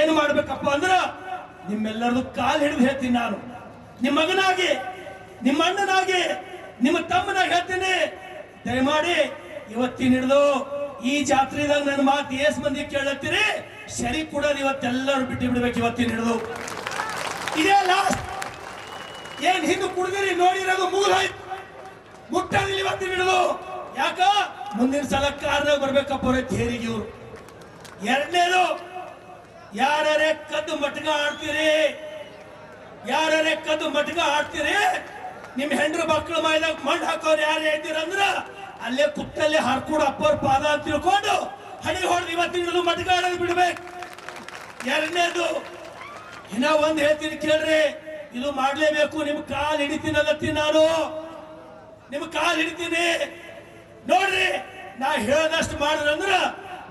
ಏನು ಮಾಡ್ಬೇಕಪ್ಪ ಅಂದ್ರ ನಿಮ್ಮೆಲ್ಲರದು ಕಾಲ್ ಹಿಡಿದು ಹೇಳ್ತೀನಿ ನಾನು. ನಿಮ್ಮ ಮಗನಾಗಿ ನಿಮ್ಮ ಅಣ್ಣನಾಗಿ, ನಿಮ್ಮ ತಮ್ಮನಾಗಿ ಹೇಳ್ತೀನಿ. ದಯಮಾಡಿ ಇವತ್ತಿನ ಹಿಡಿದು ಈ ಜಾತ್ರೆದಾಗ ನನ್ನ ಮಾತು ಏಸ್ ಮಂದಿ ಕೇಳತ್ತೀರಿ? ಸರಿ ಕೂಡ ಇವತ್ತೆಲ್ಲರೂ ಬಿಟ್ಟು ಬಿಡ್ಬೇಕು ಇವತ್ತಿನ ಹಿಡಿದು. ಇದೇ ಲಾಸ್ಟ್ ಏನ್ ಹಿಂದೆ ಕುಡಿದಿರಿ, ನೋಡಿರೋದು ಮುಗಿದೋಯ್ತು ಮುಟ್ಟದಿಲ್ಲ ಇವತ್ತಿನ ಹಿಡಿದು. ಯಾಕ? ಮುಂದಿನ ಸಲ ಕಾರ್ನಾಗ ಬರ್ಬೇಕಪ್ಪ ಅವ್ರೆ, ತೇರಿಗೆ ಇವ್ರು. ಎರಡನೇದು ಯಾರೇ ಕದ್ದು ಮಟ್ಗ ಆಡ್ತೀರಿ? ಯಾರೇ ಕದ್ದು ಮಟ್ಗ ಆಡ್ತೀರಿ? ನಿಮ್ ಹೆಂಡ್ರ ಮಕ್ಕಳು ಮೈದಾಗ ಮಣ್ಣು ಹಾಕೋರು ಯಾರು ಹೇಳ್ತೀರಂದ್ರ ಅಲ್ಲೇ ಕುತ್ತಲ್ಲೇ ಹರ್ಕೊಂಡು ಅಪ್ಪರ್ ಪಾದ ಅಂತ ತಿಳ್ಕೊಂಡು ಹಣಿ ಹೊಡೆದು ಇವತ್ತಿನ ಮಟ್ಗ ಆಡೋದು ಬಿಡ್ಬೇಕು. ಎರಡನೇದು, ಇನ್ನ ಒಂದ್ ಹೇಳ್ತೀನಿ ಕೇಳ್ರಿ, ಇದು ಮಾಡ್ಲೇಬೇಕು. ನಿಮ್ ಕಾಲ್ ಹಿಡಿತೀನಲ್ಲತ್ತಿ ನಾನು. ನಿಮ್ ಕಾಲ್ ಹಿಡಿತೀನಿ. ನೋಡ್ರಿ, ನಾ ಹೇಳದಷ್ಟು ಮಾಡಿದ್ರಂದ್ರ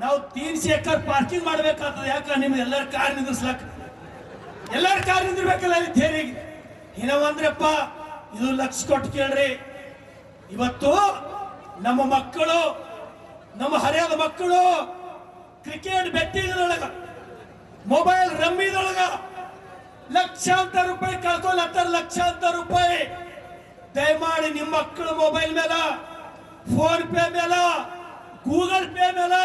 ನಾವು ತೀನ್ಸಿ ಎಕರ್ ಪಾರ್ಕಿಂಗ್ ಮಾಡ್ಬೇಕಾಗ್ತದೆ. ಯಾಕ ನಿಮ್ಗೆ ಎಲ್ಲರ ಕಾರ್ ನಿಂದ್ರಿಸ್ಲಕ್ ಎಲ್ಲರ ಕಾರ್ ನಿಂದಿರ್ಬೇಕಲ್ಲ ಅಲ್ಲಿ ಥೇರಿಗೆ ಇನ್ನ ಒಂದ್ರಪ್ಪ, ಇದು ಲಕ್ಷ ಕೊಟ್ಟು ಕೇಳ್ರಿ. ಇವತ್ತು ನಮ್ಮ ಮಕ್ಕಳು, ನಮ್ಮ ಹರಿಯಾದ ಮಕ್ಕಳು ಕ್ರಿಕೆಟ್ ಬೆಟ್ಟಿದೊಳಗ ಮೊಬೈಲ್ ರಮ್ಮಿದೊಳಗ ಲಕ್ಷಾಂತರ ರೂಪಾಯಿ ಕಳ್ಕೊಳತ್ತಾರ ಲಕ್ಷಾಂತರ ರೂಪಾಯಿ ದಯಮಾಡಿ ನಿಮ್ಮ ಮಕ್ಕಳ ಮೊಬೈಲ್ ಮೇಲ ಫೋನ್ ಪೇ ಮೇಲ ಗೂಗಲ್ ಪೇ ಮೇಲ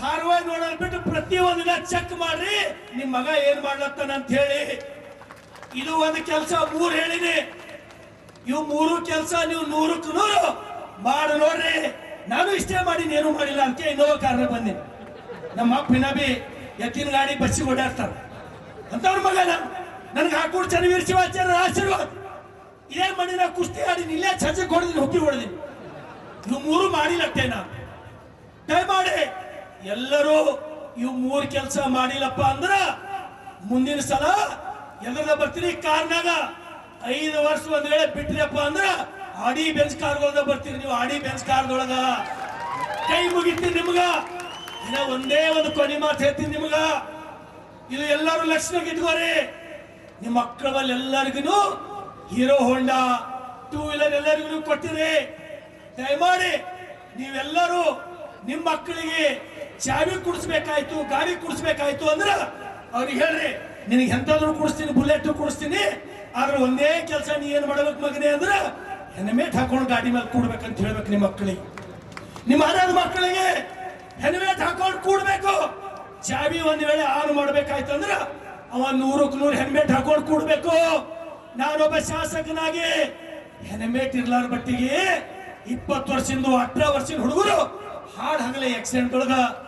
ಧಾರಾವಾಹಿ ನೋಡೋದ್ ಬಿಟ್ಟು ಪ್ರತಿಯೊಂದಿನ ಚೆಕ್ ಮಾಡ್ರಿ, ನಿಮ್ ಮಗ ಏನ್ ಮಾಡ್ಲತ್ತಾನ ಅಂತ ಹೇಳಿ. ಇದು ಒಂದು ಕೆಲಸ ಮೂರು ಹೇಳಿನಿ. ಇವು ಮೂರು ಕೆಲಸ ನೀವು ನೂರಕ್ಕೆ ನೂರು ಮಾಡಿ ನೋಡ್ರಿ. ನಾನು ಇಷ್ಟೇ ಮಾಡಿ ಏನು ಮಾಡಿಲ್ಲ. ಅಂತ ಇನ್ನೋ ಕಾರಣ ಬಂದಿ. ನಮ್ಮ ಅಪ್ಪಿನ ಬಿ ಎತ್ತಿನ ಗಾಡಿ ಬಸ್ಸಿ ಓಡಾಡ್ತಾರ ಅಂತವ್ರ ಮಗ ನಾನು. ನನಗೆ ಹಾಕೊಂಡು ಚನ್ನವೀರ್ ಶಿವಾಚಾರ್ಯ ಆಶೀರ್ವಾದ. ಇದೇ ಮಾಡಿ ನಾ ಕುಸ್ತಿ ಆಡಿನಿ, ಇಲ್ಲೇ ಚರ್ಚೆಗೆ ಹೊಡೆದಿನಿ, ಹುಕ್ಕಿ ಹೊಡೆದಿನಿ. ನೀವು ಮೂರು ಮಾಡಿಲ್ಲಟ್ಟೆ ನಾನು. ದಯಮಾಡಿ ಎಲ್ಲರೂ ಇವು ಮೂರು ಕೆಲಸ ಮಾಡಿಲ್ಲಪ್ಪ ಅಂದ್ರ ಮುಂದಿನ ಸಲ ಎಲ್ಲರ ಬರ್ತೀರಿ ಕಾರ್ನಾಗ. ಐದು ವರ್ಷ ಒಂದ್ ವೇಳೆ ಬಿಟ್ರಿಯಪ್ಪ ಅಂದ್ರ ಆಡಿ ಬೆಂಚ್ ಕಾರ್ಗಳದ ಬರ್ತೀರಿ ನೀವು, ಆಡಿ ಬೆಂಚ್ ಕಾರ್ದೊಳಗ. ಕೈ ಮುಗಿತೀನಿ ನಿಮ್ಗ. ಇನ್ನ ಒಂದೇ ಒಂದು ಕೊನೆ ಮಾತು ಹೇಳ್ತೀನಿ ನಿಮ್ಗ. ಇದು ಎಲ್ಲರೂ ಲಕ್ಷಣ ಇಟ್ಕೋರಿ ನಿಮ್ಮ ಮಕ್ಕಳಲ್ಲಿ ಎಲ್ಲರಿಗೂ ಹೀರೋ ಹೋಂಡಾ ಟೂ ವೀಲರ್ ಎಲ್ಲರಿಗೂ ಕೊಟ್ಟಿರಿ. ದಯಮಾಡಿ ನೀವೆಲ್ಲರೂ ನಿಮ್ಮ ಮಕ್ಕಳಿಗೆ ಚಾವಿ ಕುಡಿಸ್ಬೇಕಾಯ್ತು, ಗಾಡಿ ಕುಡಿಸ್ಬೇಕಾಯ್ತು ಅಂದ್ರೆ ಅವ್ರಿಗೆ ಹೇಳ್ರಿ, ನಿನಗೆ ಎಂತಾದ್ರೂ ಕುಡಿಸ್ತೀನಿ, ಬುಲೆಟ್ ಕುಡಿಸ್ತೀನಿ, ಆದ್ರೆ ಒಂದೇ ಕೆಲಸ ನೀ ಏನ್ ಮಾಡ್ಬೇಕು ಮಗನೇ ಅಂದ್ರೆ ಹೆಲ್ಮೆಟ್ ಹಾಕೊಂಡು ಗಾಡಿ ಮೇಲೆ ಕೂಡ್ಬೇಕಂತ ಹೇಳ್ಬೇಕು ನಿಮ್ಮ ಮಕ್ಕಳಿಗೆ. ನಿಮ್ಮ ಅನಾಥ ಮಕ್ಕಳಿಗೆ ಹೆಲ್ಮೆಟ್ ಹಾಕೊಂಡು ಕೂಡ್ಬೇಕು. ಚಾವಿ ಒಂದ್ ವೇಳೆ ಆನ್ ಮಾಡ್ಬೇಕಾಯ್ತು ಅಂದ್ರ ಅವ ನೂರಕ್ಕೆ ನೂರು ಹೆಲ್ಮೆಟ್ ಹಾಕೊಂಡು ಕೂಡ್ಬೇಕು. ನಾನೊಬ್ಬ ಶಾಸಕನಾಗಿ ಹೆಲ್ಮೆಟ್ ಇರ್ಲಾರ ಬಟ್ಟಿಗೆ ಇಪ್ಪತ್ತು ವರ್ಷದಿಂದ ಅಠರ ವರ್ಷದ ಹುಡುಗರು ಹಾಡ್ ಹಗಲೇ ಆಕ್ಸಿಡೆಂಟ್ ಒಳಗ